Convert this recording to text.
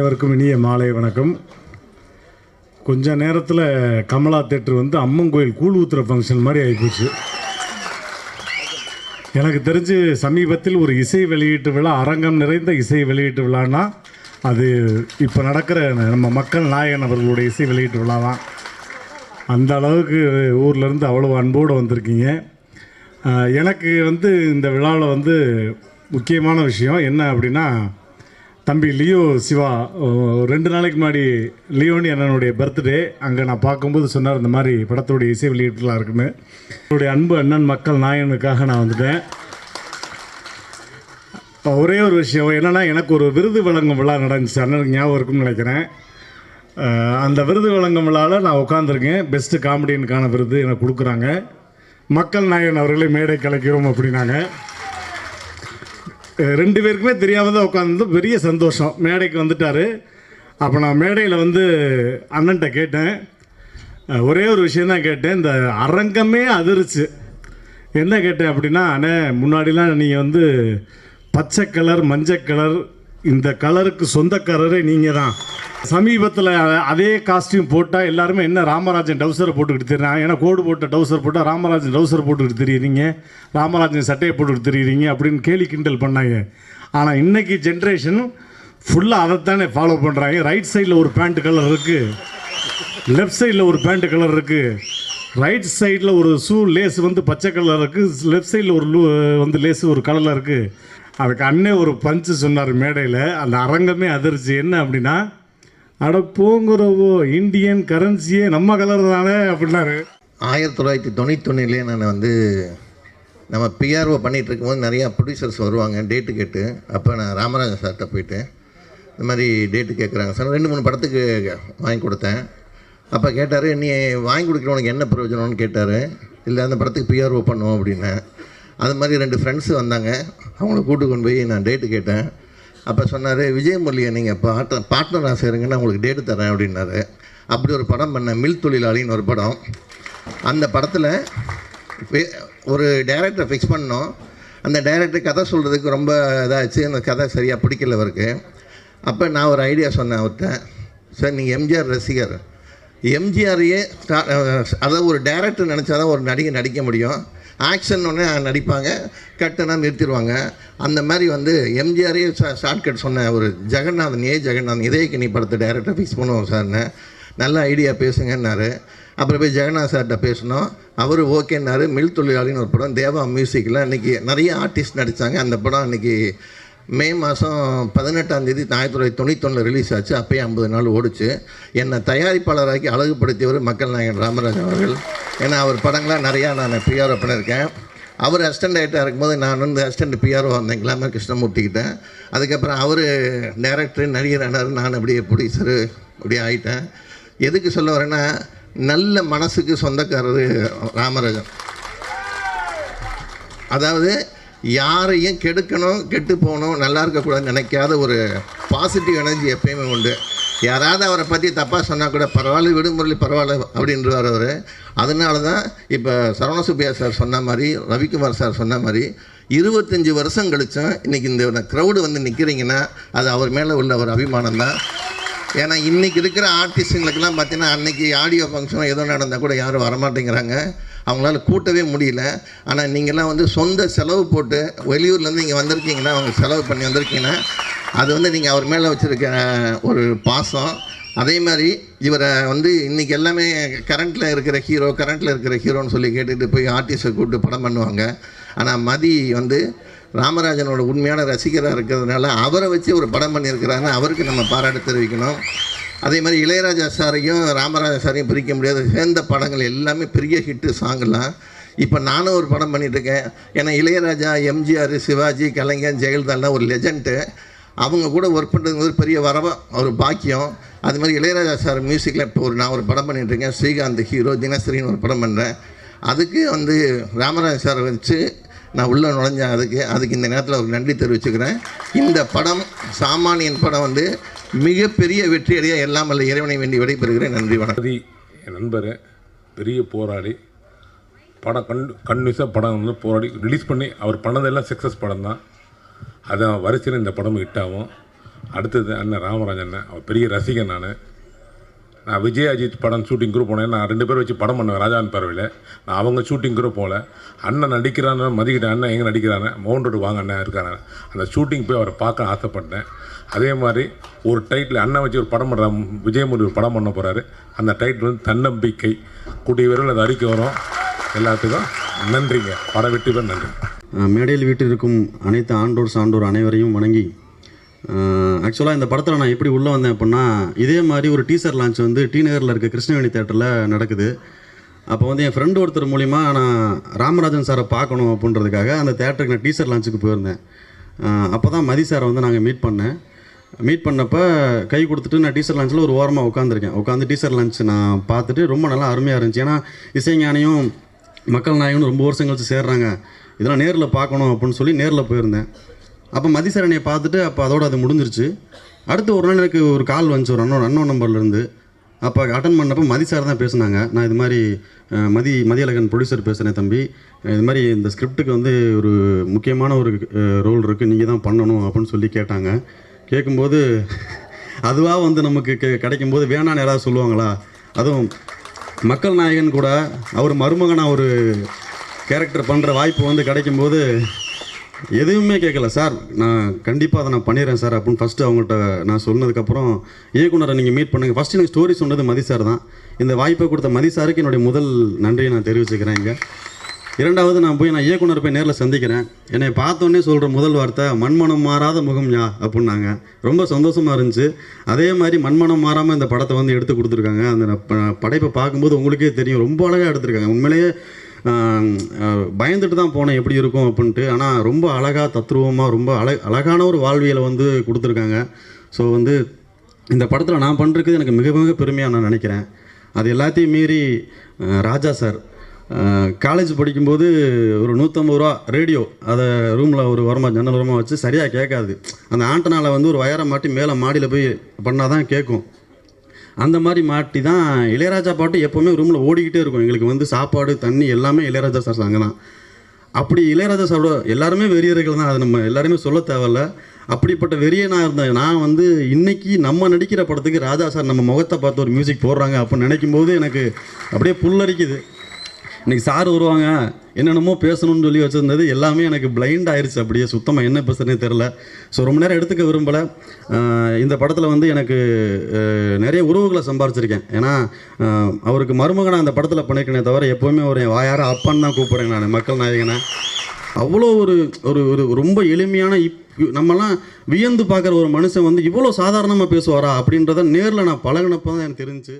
அனைவருக்கும் இனிய மாலை வணக்கம். கொஞ்ச நேரத்தில் கமலா தேட்டர் வந்து அம்மன் கோயில் கூழ் ஊத்துற ஃபங்க்ஷன் மாதிரி ஆகிப்போச்சு எனக்கு தெரிஞ்சு சமீபத்தில் ஒரு இசை வெளியீட்டு விழா அரங்கம் நிறைந்த இசை வெளியீட்டு விழான்னா அது இப்போ நடக்கிற நம்ம மக்கள் நாயகன் அவர்களுடைய இசை வெளியீட்டு விழா தான் அந்த அளவுக்கு ஊர்லேருந்து அவ்வளோ அன்போடு வந்திருக்கீங்க. எனக்கு வந்து இந்த விழாவில் வந்து முக்கியமான விஷயம் என்ன அப்படின்னா தம்பி லியோ சிவா ரெண்டு நாளைக்கு முன்னாடி லியோனி அண்ணனுடைய பர்த்டே அங்கே நான் பார்க்கும்போது சொன்னார் இந்த மாதிரி படத்துடைய இசை வெளியீட்டுலாம் இருக்குன்னு. என்னுடைய அன்பு அண்ணன் மக்கள் நாயனுக்காக நான் வந்துட்டேன். ஒரே ஒரு விஷயம் என்னென்னா எனக்கு ஒரு விருது வழங்கும் விழா நடந்துச்சு. அண்ணனுக்கு ஞாபகம் இருக்கும்னு நினைக்கிறேன். அந்த விருது வழங்கும் விழாவில் நான் உட்காந்துருக்கேன் பெஸ்ட்டு காமெடியனுக்கான விருது எனக்கு கொடுக்குறாங்க. மக்கள் நாயகன் அவர்களே மேடை கலைக்கிறோம் அப்படின்னாங்க. ரெண்டு பேருக்குமே தெரியாமல் தான் உட்காந்து பெரிய சந்தோஷம். மேடைக்கு வந்துட்டார். அப்போ நான் மேடையில் வந்து அண்ணன்ட்ட கேட்டேன். ஒரே ஒரு விஷயந்தான் கேட்டேன். இந்த அரங்கமே அதிர்ச்சு. என்ன கேட்டேன் அப்படின்னா அண்ணே முன்னாடிலாம் நீங்கள் வந்து பச்சை கலர் மஞ்சள் கலர் இந்த கலருக்கு சொந்தக்காரரே நீங்கள் தான் சமீபத்தில் அதே காஸ்டியூம் போட்டால் எல்லாருமே என்ன ராமராஜன் டவுசரை போட்டுக்கிட்டு தெரியுறாங்க ஏன்னா கோடு போட்ட டவுசர் போட்டால் ராமராஜன் டவுசர் போட்டுக்கிட்டு தெரியுறீங்க. ராமராஜன் சட்டையை போட்டுக்கிட்டு தெரியுறீங்க அப்படின்னு கேலி கிண்டல் பண்ணாங்க. ஆனால் இன்றைக்கி ஜென்ரேஷன் ஃபுல்லாக அதைத்தானே ஃபாலோ பண்ணுறாங்க ரைட் சைடில் ஒரு பேண்ட் கலர் இருக்குது லெஃப்ட் சைடில் ஒரு பேண்ட் கலர் இருக்குது ரைட் சைடில் ஒரு ஷூ லேஸ் வந்து பச்சை கலர் இருக்குது லெஃப்ட் சைடில் ஒரு லூ வந்து லேஸ் ஒரு கலரில் இருக்குது அதுக்கு அண்ணே ஒரு பஞ்சு சொன்னார் மேடையில். அந்த அரங்கமே அதிர்ச்சி. என்ன அப்படின்னா அட போங்குறவோ இந்தியன் கரன்சியே நம்ம கலர் தானே அப்படின்னாரு. ஆயிரத்தி தொள்ளாயிரத்தி தொண்ணூத்தொன்னிலே நான் வந்து நம்ம பிஆர்ஓ பண்ணிகிட்டு இருக்கும்போது நிறையா ப்ரொடியூசர்ஸ் வருவாங்க டேட்டு கேட்டு. அப்போ நான் ராமராஜன் சார்கிட்ட போயிட்டு இந்த மாதிரி டேட்டு கேட்குறாங்க சார். ரெண்டு மூணு படத்துக்கு வாங்கி கொடுத்தேன். அப்போ கேட்டார் நீ வாங்கி கொடுக்குற உனக்கு என்ன பிரயோஜனம்னு? கேட்டார். இல்லை அந்த படத்துக்கு பிஆர்ஓ பண்ணுவோம் அப்படின்னேன். அது மாதிரி ரெண்டு ஃப்ரெண்ட்ஸு வந்தாங்க. அவங்கள கூட்டு கொண்டு போய் நான் டேட்டு கேட்டேன். அப்போ சொன்னார் விஜயமுரளியை நீங்கள் பார்ட்னர் பார்ட்னராக சேருங்க நான் உங்களுக்கு டேட்டு தரேன் அப்படின்னாரு. அப்படி ஒரு படம் பண்ணேன் மில் தொழிலாளின்னு ஒரு படம். அந்த படத்தில் ஒரு டைரக்டரை ஃபிக்ஸ் பண்ணோம். அந்த டைரக்டர் கதை சொல்கிறதுக்கு ரொம்ப இதாகிடுச்சு அந்த கதை சரியாக பிடிக்கல அவருக்கு. அப்போ நான் ஒரு ஐடியா சொன்னேன் அவர்கிட்ட சார் நீங்கள் எம்ஜிஆர் ரசிகர். எம்ஜிஆரையே அதாவது ஒரு டைரக்டர் நினச்சாதான் ஒரு நடிகை நடிக்க முடியும். ஆக்ஷன் உடனே நடிப்பாங்க கட்டுனா நிறுத்திடுவாங்க. அந்த மாதிரி வந்து எம்ஜிஆரே ஷார்ட்கட் சொன்ன ஒரு ஜெகநாதன் ஏ ஜெகநாதன் இதயக்கனி படத்தை டைரக்டர் ஃபிக்ஸ் பண்ணுவோம் சார்னு நல்ல ஐடியா பேசுங்கன்னாரு. அப்புறம் போய் ஜெகநாத் சார்கிட்ட பேசினோம் அவர் ஓகேன்னாரு. மில் தொழிலாளின்னு ஒரு படம் தேவா மியூசிக்கில் அன்றைக்கி நிறைய ஆர்டிஸ்ட் நடித்தாங்க அந்த படம் அன்றைக்கி மே மாதம் பதினெட்டாம் தேதி ஆயிரத்தி தொள்ளாயிரத்தி தொண்ணூத்தொன்னில் ரிலீஸ் ஆச்சு. அப்போயே ஐம்பது நாள் ஓடிச்சு. என்னை தயாரிப்பாளராக்கி அழகுபடுத்தியவர் மக்கள் நாயகன் ராமராஜன் அவர்கள். ஏன்னா அவர் படங்களாக நிறையா நான் பிஆர்ஓ பண்ணியிருக்கேன். அவர் அசிஸ்டன்ட் ஆகிட்டா இருக்கும்போது நான் வந்து அசிஸ்டன்ட் பிஆர்ஓ வந்தேன் கிளாமர் கிருஷ்ணமூர்த்திக்கிட்டேன். அதுக்கப்புறம் அவர் டேரக்டர் நடிகர் ஆனார். நான் அப்படியே ப்ரொடியூசரு அப்படியே ஆகிட்டேன் எதுக்கு சொல்ல வரேன்னா நல்ல மனசுக்கு சொந்தக்காரர் ராமராஜன். அதாவது யாரையும் கெடுக்கணும் கெட்டு போகணும் நல்லா இருக்கக்கூடாதுன்னு நினைக்காத ஒரு பாசிட்டிவ் எனர்ஜி எப்பயுமே உண்டு. யாராவது அவரை பற்றி தப்பாக சொன்னால் கூட பரவாயில்ல விடுமுறை பரவாயில்ல அப்படின்றவார் அவர். அதனால தான் இப்போ சரவண சுப்பியா சார் சொன்ன மாதிரி ரவிக்குமார் சார் சொன்ன மாதிரி இருபத்தஞ்சி வருஷம் கழிச்சும் இன்றைக்கி இந்த க்ரௌடு வந்து நிற்கிறீங்கன்னா அது அவர் மேலே உள்ள ஒரு அபிமானம் தான். ஏன்னா இன்றைக்கி இருக்கிற ஆர்டிஸ்ட்டுங்களுக்கெல்லாம் பார்த்தீங்கன்னா அன்றைக்கி ஆடியோ ஃபங்க்ஷன் ஏதோ நடந்தால் கூட யாரும் வரமாட்டேங்கிறாங்க. அவங்களால கூட்டவே முடியல. ஆனால் நீங்கள்லாம் வந்து சொந்த செலவு போட்டு வெளியூர்லேருந்து இங்கே வந்திருக்கீங்கன்னா அவங்க செலவு பண்ணி வந்திருக்கீங்கன்னா அது வந்து நீங்கள் அவர் மேலே வச்சுருக்க ஒரு பாசம். அதே மாதிரி இவரை வந்து இன்றைக்கி எல்லாமே கரண்ட்டில் இருக்கிற ஹீரோ கரண்ட்டில் இருக்கிற ஹீரோன்னு சொல்லி கேட்டுட்டு போய் ஆர்டிஸ்ட்டை கூப்பிட்டு படம் பண்ணுவாங்க. ஆனால் மதி வந்து ராமராஜனோட உண்மையான ரசிகராக இருக்கிறதுனால அவரை வச்சு ஒரு படம் பண்ணியிருக்கிறாருன்னு அவருக்கு நம்ம பாராட்டு தெரிவிக்கணும். அதே மாதிரி இளையராஜா சாரையும் ராமராஜா சாரையும் பிரிக்க முடியாது. சேர்ந்த படங்கள் எல்லாமே பெரிய ஹிட்டு சாங்கெல்லாம் இப்போ நானும் ஒரு படம் பண்ணிகிட்ருக்கேன் ஏன்னா இளையராஜா எம்ஜிஆர் சிவாஜி கலைஞர் ஜெயலலிதாலாம் ஒரு லெஜண்ட்டு அவங்க கூட ஒர்க் பண்ணுறது ஒரு பெரிய வரவா ஒரு பாக்கியம். அது மாதிரி இளையராஜா சார் மியூசிக்கில் இப்போ ஒரு நான் ஒரு படம் பண்ணிட்டு இருக்கேன் ஸ்ரீகாந்த் ஹீரோ தினசரின்னு ஒரு படம் பண்ணுறேன் அதுக்கு வந்து ராமராஜ் சார் வச்சு நான் உள்ளே நுழைஞ்சேன். அதுக்கு அதுக்கு இந்த நேரத்தில் ஒரு நன்றி தெரிவிச்சுக்கிறேன். இந்த படம் சாமானியன் படம் வந்து மிகப்பெரிய வெற்றியடைய எல்லாம் அல்ல இறைவனை வேண்டி விடைபெறுகிறேன். நன்றி வணக்கம். என் நண்பர் பெரிய போராளி. படம் கண் கன்வியூஸாக படம் வந்து போராடி ரிலீஸ் பண்ணி அவர் பண்ணதெல்லாம் சக்ஸஸ் படம் தான். அதான் வரிசையில் இந்த படம் ஹிட் ஆகும். அடுத்தது அண்ணன் ராமராஜ் அண்ணன் அவர் பெரிய ரசிகன் நான். நான் விஜய் அஜித் படம் ஷூட்டிங் குரூப் போனேன். நான் ரெண்டு பேரும் வச்சு படம் பண்ணுவேன் ராஜான் பறவையில் நான் அவங்க ஷூட்டிங் குரூப் போகல அண்ணன் நடிக்கிறான்னு மதிக்கிட்டேன் அண்ணன் எங்கே நடிக்கிறானே மௌண்ட் ரோடு வாங்க அண்ணன் இருக்கானே அந்த ஷூட்டிங் போய் அவரை பார்க்க ஆசைப்பட்டேன். அதே மாதிரி ஒரு டைட்டில் அண்ணன் வச்சு ஒரு படம் பண்ணுற விஜயமுடி ஒரு படம் பண்ண போகிறாரு அந்த டைட்டில் வந்து தன்னம்பிக்கை. கூடிய விரைவில் அது அறிக்கை வரும். எல்லாத்துக்கும் நன்றிங்க. பட வெற்றி நன்றி. மேடையில் வீட்டில் இருக்கும் அனைத்து ஆண்டோர் சான்றோர் அனைவரையும் வணங்கி ஆக்சுவலாக இந்த படத்தில் நான் எப்படி உள்ளே வந்தேன் அப்படின்னா இதே மாதிரி ஒரு டீசர் லான்ச் வந்து டி நகரில் இருக்க கிருஷ்ணவேணி தேட்டரில் நடக்குது. அப்போ வந்து என் ஃப்ரெண்டு ஒருத்தர் மூலிமா நான் ராமராஜன் சாரை பார்க்கணும் அப்படின்றதுக்காக அந்த தேட்டருக்கு நான் டீசர் லான்ச்சுக்கு போயிருந்தேன். அப்போ தான் மதி சாரை வந்து நாங்கள் மீட் பண்ணேன். மீட் பண்ணப்போ கை கொடுத்துட்டு நான் டீசர் லான்ச்சில் ஒரு ஓரமாக உட்காந்துருக்கேன் உட்காந்து டீசர் லான்ச் நான் பார்த்துட்டு ரொம்ப நல்லா அருமையாக இருந்துச்சு. ஏன்னா இசைஞானியும் மக்கள் நாயகனும் ரொம்ப வருஷம் கழிச்சு சேர்றாங்க. இதெல்லாம் நேரில் பார்க்கணும் அப்படின்னு சொல்லி நேரில் போயிருந்தேன். அப்போ மதிசரணியை பார்த்துட்டு அப்போ அதோட அது முடிஞ்சிருச்சு. அடுத்து ஒரு நாள் எனக்கு ஒரு கால் வந்துச்சு. ஒரு அண்ணன் அண்ணன் நம்பர்லேருந்து அப்போ அட்டன் பண்ணப்போ மதி சார் தான் பேசுனாங்க. நான் இது மாதிரி மதி மதியழகன் ப்ரொடியூசர் பேசுகிறேன் தம்பி. இது மாதிரி இந்த ஸ்கிரிப்டுக்கு வந்து ஒரு முக்கியமான ஒரு ரோல் இருக்குது நீங்கள் தான் பண்ணணும் அப்படின்னு சொல்லி கேட்டாங்க. கேட்கும்போது அதுவாக வந்து நமக்கு கிடைக்கும் கிடைக்கும்போது வேணான்னு யாராவது சொல்லுவாங்களா? அதுவும் மக்கள் நாயகன் கூட அவர் மருமகனாக ஒரு கேரக்டர் பண்ணுற வாய்ப்பு வந்து கிடைக்கும்போது எதுவுமே கேட்கல சார் நான் கண்டிப்பாக அதை நான் பண்ணிடுறேன் சார் அப்படின்னு ஃபஸ்ட்டு அவங்கள்ட்ட நான் சொன்னதுக்கப்புறம் இயக்குனரை நீங்கள் மீட் பண்ணுங்கள் ஃபஸ்ட்டு எனக்கு ஸ்டோரி சொன்னது மதி சார் தான். இந்த வாய்ப்பை கொடுத்த மதி சாருக்கு என்னுடைய முதல் நன்றியை நான் தெரிவிச்சுக்கிறேன் இங்கே. இரண்டாவது நான் போய் நான் இயக்குனர் போய் நேரில் சந்திக்கிறேன். என்னை பார்த்தோன்னே சொல்கிற முதல் வார்த்தை மண்மனம் மாறாத முகம் யா? அப்படின்னாங்க. ரொம்ப சந்தோஷமாக இருந்துச்சு. அதே மாதிரி மண்மனம் மாறாமல் இந்த படத்தை வந்து எடுத்து கொடுத்துருக்காங்க. அந்த ப- படைப்பை பார்க்கும்போது உங்களுக்கே தெரியும். ரொம்ப அழகாக எடுத்திருக்காங்க. உண்மையிலேயே பயந்துட்டு தான் போனேன் எப்படி இருக்கும் அப்படின்ட்டு. ஆனால் ரொம்ப அழகாக தத்ரூபமாக ரொம்ப அழ அழகான ஒரு வாழ்வியலை வந்து கொடுத்துருக்காங்க. ஸோ வந்து இந்த படத்தில் நான் பண்ணுறதுக்கு எனக்கு மிக மிக பெருமையாக நான் நினைக்கிறேன். அது எல்லாத்தையும் மீறி ராஜா சார் காலேஜ் படிக்கும்போது ஒரு நூற்றம்பது ரூபா ரேடியோ அதை ரூமில் ஒரு உரமாக ஜன்னல் உரமாக வச்சு சரியாக கேட்காது. அந்த ஆண்டனாவில் வந்து ஒரு வயரை மாட்டி மேலே மாடியில் போய் பண்ணால் தான் கேட்கும். அந்த மாதிரி மாட்டி தான் இளையராஜா பாட்டு எப்போவுமே ரூமில் ஓடிக்கிட்டே இருக்கும். எங்களுக்கு வந்து சாப்பாடு தண்ணி எல்லாமே இளையராஜா சார் அங்கே தான். அப்படி இளையராஜா சாரோட எல்லாருமே வெறியர்கள் தான். அது நம்ம எல்லாருமே சொல்ல தேவையில்ல. அப்படிப்பட்ட வெறியனாக இருந்தேன் நான் வந்து இன்னைக்கு நம்ம நடிக்கிற படத்துக்கு ராஜா சார் நம்ம முகத்தை பார்த்து ஒரு மியூசிக் போடுறாங்க அப்படின்னு நினைக்கும் போது எனக்கு அப்படியே புல்லரிக்குது. இன்னைக்கு சார் வருவாங்க என்னென்னமோ பேசணும்னு சொல்லி வச்சுருந்தது எல்லாமே எனக்கு பிளைண்ட் ஆயிடுச்சு அப்படியே சுத்தமாக என்ன பேசுறதுனே தெரில ஸோ ரொம்ப நேரம் எடுத்துக்க விரும்பலை. இந்த படத்தில் வந்து எனக்கு நிறைய உறவுகளை சம்பாரிச்சிருக்கேன். ஏன்னா அவருக்கு அவருக்கு மருமகனை அந்த படத்தில் பண்ணியிருக்கேனே தவிர எப்போவுமே ஒரு வாயார அப்பான்னு தான் கூப்பிட்றேன் நான் மக்கள் நாயகனை. அவ்வளோ ஒரு ஒரு ஒரு ரொம்ப எளிமையான இப் நம்மலாம் வியந்து பார்க்குற ஒரு மனுஷன் வந்து இவ்வளோ சாதாரணமாக பேசுவாரா அப்படின்றத நேரில் நான் பழகினப்போ தான் எனக்கு தெரிஞ்சுச்சு